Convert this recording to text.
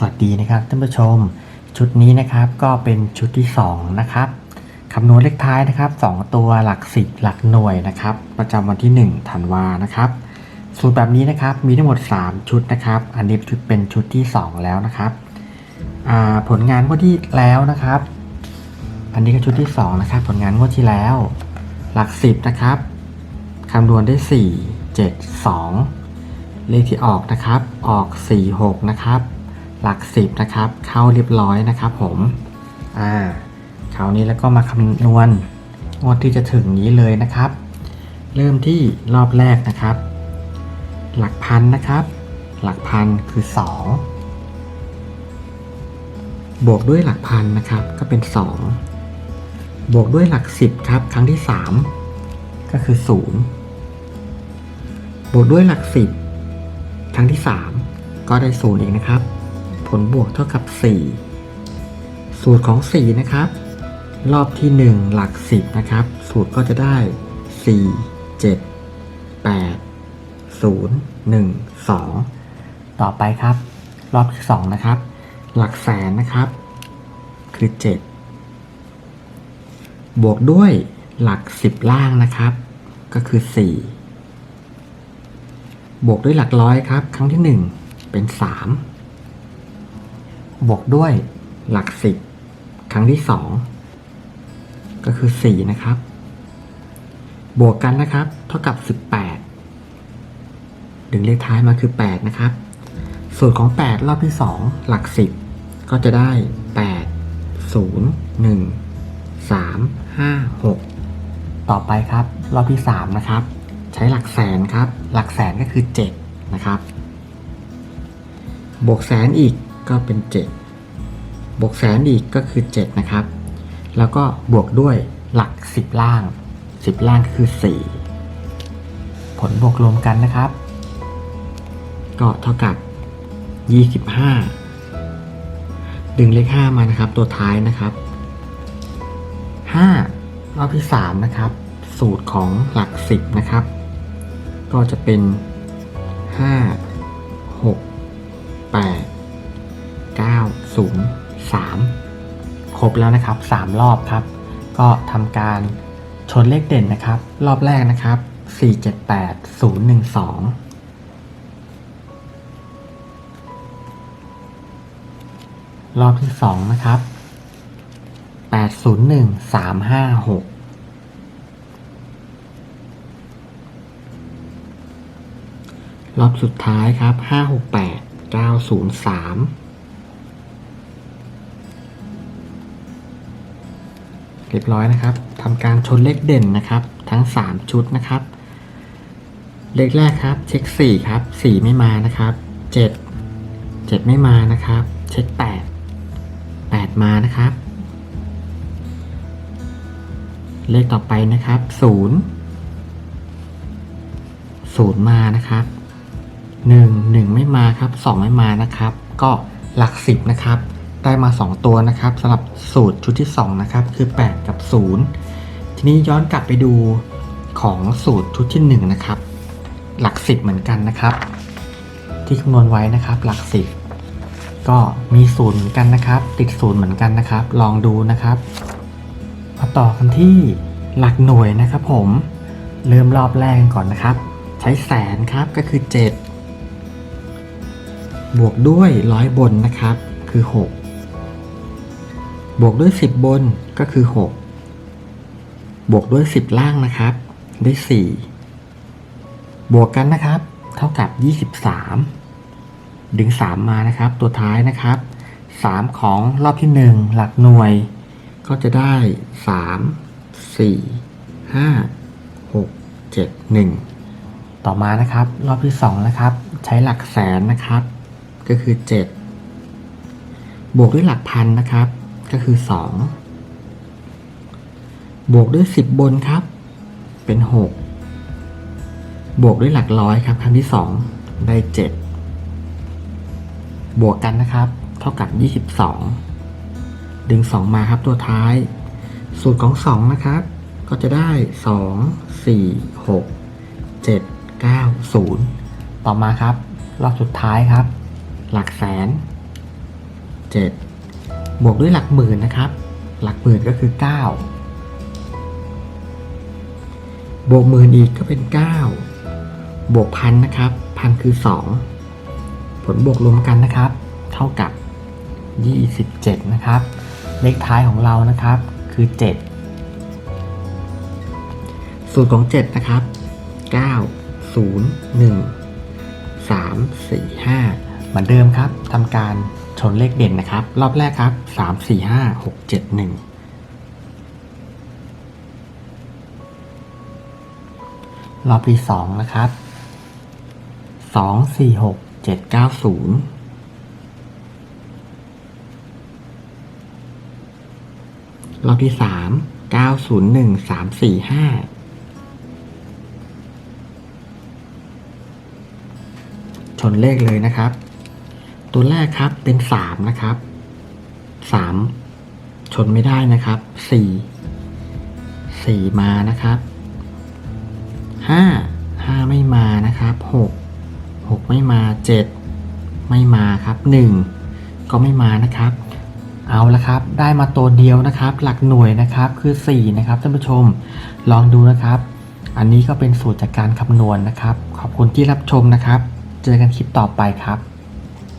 สวัสดีนะครับท่านผู้ชม ชุดนี้นะครับก็เป็นชุดที่ 2 นะครับคำนวณเลขท้ายนะครับ 2 ตัวหลักสิบหลักหน่วยนะครับ ประจำวันที่ 1 ธันวานะครับสูตรแบบนี้นะครับมีทั้งหมด 3 ชุดนะครับ อันนี้ชุดเป็นชุดที่ 2 แล้วนะครับผลงานงวดที่แล้วนะครับ อันนี้ก็ชุดที่ 2 นะครับ ผลงานงวดที่แล้ว หลักสิบนะครับคำนวณได้ 4 7 2 เลขที่ออกนะครับ ออก 4 6 นะครับ หลักสิบนะครับ เข้าเรียบร้อยนะครับผมอ่าคราวนี้แล้วก็มาคำนวณงวดที่จะถึงนี้เลยนะครับ เริ่มที่รอบแรกนะครับ หลักพันนะครับ หลักพันคือ 2 บวกด้วยหลักพันนะครับก็เป็น 2 บวกด้วยหลักสิบครับ ครั้งที่ 3 ก็คือ 0 บวกด้วยหลักสิบครั้งที่ 3 ก็ได้ศูนย์อีกนะครับ ผลบวกเท่ากับ 4 สูตรของ 4 นะครับ รอบที่ 1 หลัก 10 นะครับ สูตรก็จะได้ 4 7 8 0 1 2 ต่อไปครับ รอบที่ 2 นะครับ หลักแสนนะครับ คือ 7 บวกด้วยหลัก 10 ล่างนะครับ ก็คือ 4 บวกด้วยหลักร้อยครับ ครั้งที่ 1 เป็น 3 บวกด้วยหลัก10ครั้งที่2ก็คือ4นะครับ บวกกันนะครับ เท่ากับ18ดึงเลขท้ายมาคือ8นะครับสูตรของ8รอบที่2หลัก10ก็จะได้8 0 1 3 5 6ต่อไปครับ รอบที่3นะครับ ใช้หลักแสนครับ หลักแสนก็คือ7นะครับ บวกแสนอีก ก็เป็น 7 บวกแสนอีกก็คือ 7 นะครับ แล้วก็บวกด้วยหลัก 10 ล่าง 10 ล่างก็คือ 4 ผลบวกรวมกันนะครับ ก็เท่ากับ 25 ดึงเลข 5 มานะครับตัวท้ายนะครับ 5 รอบที่ 3 นะครับ สูตรของหลัก 10 นะครับ ก็จะเป็น 5 6 8 9 0 3 ครบแล้วนะครับ 3 รอบครับ ก็ทำการชนเลขเด่นนะครับ รอบแรกนะครับ 4 7 8 0 1 2รอบที่สองนะครับแปดศูนย์หนึ่งสามห้าหกรอบสุดท้ายครับห้าหกแปดเก้าศูนย์สาม เรียบร้อยนะครับทำการชนเลขเด่นนะครับ ทั้งสามชุดนะครับ เลขแรกครับ เช็คสี่ครับสี่ไม่มานะครับเจ็ดเจ็ดไม่มานะครับ เช็คแปดแปดมานะครับ เลขต่อไปนะครับศูนย์ศูนย์มานะครับหนึ่งหนึ่งไม่มาครับสองไม่มานะครับ ก็หลักสิบนะครับ ได้มาสองตัวนะครับสำหรับสูตรชุดที่สองนะครับ คือแปดกับศูนย์ทีนี้ย้อนกลับไปดูของสูตรชุดที่หนึ่งนะครับ หลักสิบเหมือนกันนะครับ ที่คำนวณไว้นะครับ หลักสิบก็มีศูนย์เหมือนกันนะครับ ติดศูนย์เหมือนกันนะครับ ลองดูนะครับมาต่อกันที่หลักหน่วยนะครับ ผมเริ่มรอบแรกก่อนนะครับ ใช้แสนครับก็คือ 7 บวกด้วยร้อยบนนะครับคือ 6 บวกด้วย 10 บนก็คือ 6 บวกด้วย 10 ล่างนะครับ ได้ 4 บวกกันนะครับ เท่ากับ 23 ดึง 3 มานะครับ ตัวท้ายนะครับ 3 ของรอบที่ 1 หลักหน่วย ก็จะได้ 3 4 5 6 7 1 ต่อมานะครับ รอบที่ 2 นะครับ ใช้หลักแสนนะครับ ก็คือ 7 บวกด้วยหลักพันนะครับ ก็คือ 2 บวกด้วย 10 บนครับ เป็น 6 บวกด้วยหลักร้อยครับครั้งที่ 2 ได้ 7 บวกกันนะครับ เท่ากับ 22 ดึง 2 มาครับตัวท้าย สูตรของ 2 นะครับ ก็จะได้ 2 4 6 7 9 0 ต่อมาครับ รอบสุดท้ายครับ หลักแสน 7 บวกด้วยหลักหมื่นนะครับ หลักหมื่นก็คือ 9 บวกหมื่นอีกก็เป็น 9 บวกพันนะครับ พันคือ 2 ผลบวกรวมกันนะครับ เท่ากับ 27 นะครับ เลขท้ายของเรานะครับคือ 7 สูตรของ 7 นะครับ 9 0 1 3 4 5 เหมือนเดิมครับทำการ ชนเลขเด่นนะครับ รอบแรกครับ3 4 5 6 7 1รอบที่2นะครับ2 4 6 7 9 0รอบที่3 9 0 1 3 4 5ชนเลขเลยนะครับ ตัวแรกครับเป็น3นะครับ3ชนไม่ได้นะครับ4 4มานะครับ5 5ไม่มานะครับ6 6ไม่มา7ไม่มาครับ1ก็ไม่มานะครับ เอาละครับ ได้มาตัวเดียวนะครับ หลักหน่วยนะครับคือ4นะครับท่านผู้ชมลองดูนะครับ อันนี้ก็เป็นสูตรจากการคำนวณนะครับ ขอบคุณที่รับชมนะครับ เจอกันคลิปต่อไปครับ